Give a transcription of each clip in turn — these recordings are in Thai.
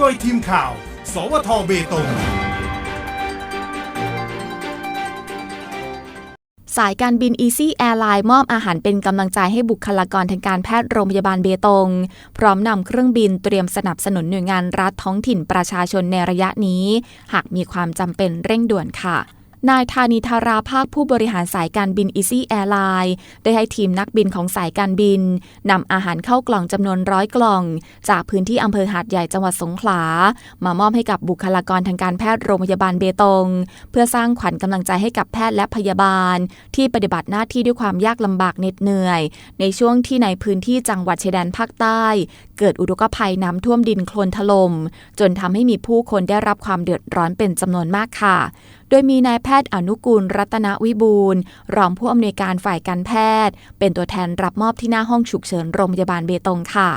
โดยทีมข่าว สวทเบตง สายการบิน Easy Airline มอบอาหารเป็นกำลังใจให้บุคลากรทางการแพทย์โรงพยาบาลเบตง พร้อมนำเครื่องบินเตรียมสนับสนุนหน่วยงานรัฐท้องถิ่นประชาชนในระยะนี้ หากมีความจำเป็นเร่งด่วนค่ะ นายธานีธาราภาคผู้บริหารสายการบิน Easy Airline ได้ให้ทีมนักบินของสายการบินนำอาหารเข้ากล่องจำนวนร้อยกล่อง จากพื้นที่อำเภอหาดใหญ่จังหวัดสงขลา มามอบให้กับบุคลากรทางการแพทย์โรงพยาบาลเบตง เพื่อสร้างขวัญกำลังใจให้กับแพทย์และพยาบาล ที่ปฏิบัติหน้าที่ด้วยความยากลำบากเหน็ดเหนื่อย ในช่วงที่ในพื้นที่จังหวัดชายแดนภาคใต้ เกิดอุทกภัยน้ำท่วมดินโคลนถล่มจนทำให้มีผู้คนได้รับความเดือดร้อนเป็นจำนวนมากค่ะโดยมีนายแพทย์อนุกูลรัตนวิบูลย์รองผู้อำนวยการฝ่ายการแพทย์ เป็นตัวแทนรับมอบที่หน้าห้องฉุกเฉินโรงพยาบาลเบตงค่ะ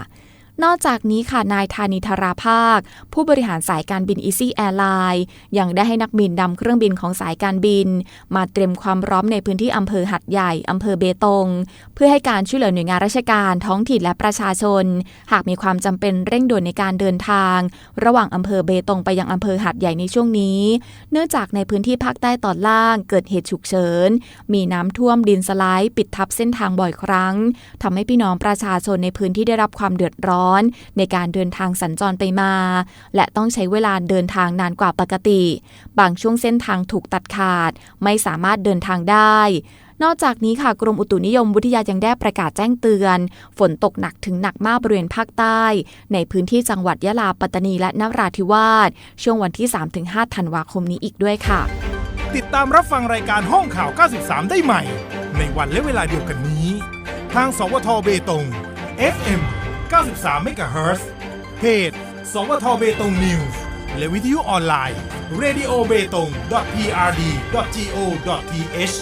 นอกจากนี้ค่ะนายธานิธาราภาค ผู้บริหารสายการบิน Easy Airline ยังได้ให้นักบินนำเครื่องบินของสายการบิน มาเตรียมความพร้อมในพื้นที่อำเภอหัดใหญ่อำเภอเบตง เพื่อให้การช่วยเหลือหน่วยงานราชการท้องถิ่นและประชาชน หากมีความจำเป็นเร่งด่วนในการเดินทาง ระหว่างอำเภอเบตงไปยังอำเภอหัดใหญ่ในช่วงนี้ เนื่องจากในพื้นที่ภาคใต้ตอนล่างเกิดเหตุฉุกเฉินมีน้ำท่วมดินสไลด์ปิดทับเส้นทางบ่อยครั้งทำให้พี่น้องประชาชนในพื้นที่ได้รับความเดือดร้อนในการเดินทางสัญจรไปมา และต้องใช้เวลาเดินทางนานกว่าปกติ บางช่วงเส้นทางถูกตัดขาด ไม่สามารถเดินทางได้นอกจากนี้ค่ะกรมอุตุนิยมวิทยายังได้ประกาศแจ้งเตือน ฝนตกหนักถึงหนักมากบริเวณภาคใต้ ในพื้นที่จังหวัดยะลาปัตตานีและนราธิวาสช่วงวันที่ 3-5 ธันวาคมนี้อีกด้วยค่ะ ติดตามรับฟังรายการห้องข่าว 93 ได้ใหม่ ในวันและเวลาเดียวกันนี้ ทางสวทเบตง FM 93 MHz เพจ สวทเบตงนิวส์และวิทยุออนไลน์ radio b e t o n g prd go th